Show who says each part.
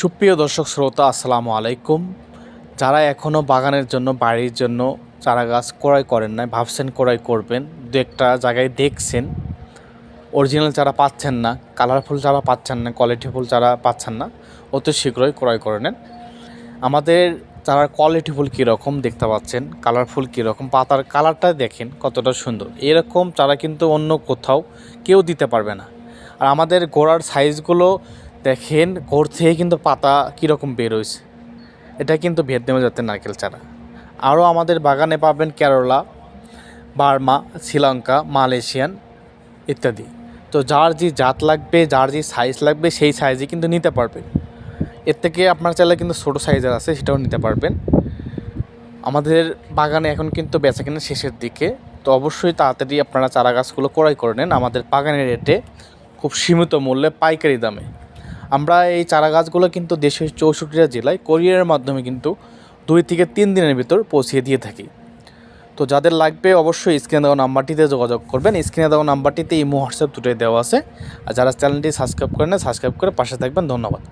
Speaker 1: সুপ্রিয় দর্শক শ্রোতা, আসসালামু আলাইকুম। যারা এখনও বাগানের জন্য, বাড়ির জন্য চারা গাছ ক্রয় করেন না ভাবছেন ক্রয় করবেন, দু একটা জায়গায় দেখছেন অরিজিনাল চারা পাচ্ছেন না কালারফুল চারা পাচ্ছেন না কোয়ালিটিফুল চারা পাচ্ছেন না, অতি শীঘ্রই ক্রয় করে নেন। আমাদের চারার কোয়ালিটিফুল কীরকম দেখতে পাচ্ছেন কালারফুল কীরকম, পাতার কালারটা দেখেন কতটা সুন্দর। এরকম চারা কিন্তু অন্য কোথাও কেউ দিতে পারবে না। আর আমাদের গোড়ার সাইজগুলো দেখেন গোড় থেকে কিন্তু পাতা কীরকম বেরোইছে এটা কিন্তু ভিয়েতনামে জাতের নারকেল চারা। আরও আমাদের বাগানে পাবেন কেরলা, বার্মা, শ্রীলঙ্কা, মালয়েশিয়ান ইত্যাদি। তো যার যে জাত লাগবে, যার যে সাইজ লাগবে, সেই সাইজে কিন্তু নিতে পারবেন। এর থেকে আপনার চাইলে কিন্তু ছোটো সাইজের আছে, সেটাও নিতে পারবেন। আমাদের বাগানে এখন কিন্তু বেচা কেনা শেষের দিকে। তো অবশ্যই তাড়াতাড়ি আপনারা চারা গাছগুলো ক্রয় করে নেন। আমাদের বাগানের রেটে খুব সীমিত মূল্যে পাইকারি দামে। আমরা এই চারা গাছগুলো কিন্তু দেশের চৌষট্টিটা জেলায় কোরিয়ারের মাধ্যমে কিন্তু দুই থেকে তিন দিনের ভিতর পৌঁছিয়ে দিয়ে থাকি। তো যাদের লাগবে অবশ্যই স্ক্রিনে দেওয়া নাম্বারটিতে যোগাযোগ করবেন। স্ক্রিনে দেওয়া নাম্বারটিতে ইমো হোয়াটসঅ্যাপ দুটোই দেওয়া আছে। আর যারা চ্যানেলটি সাবস্ক্রাইব করেন সাবস্ক্রাইব করে পাশে থাকবেন। ধন্যবাদ।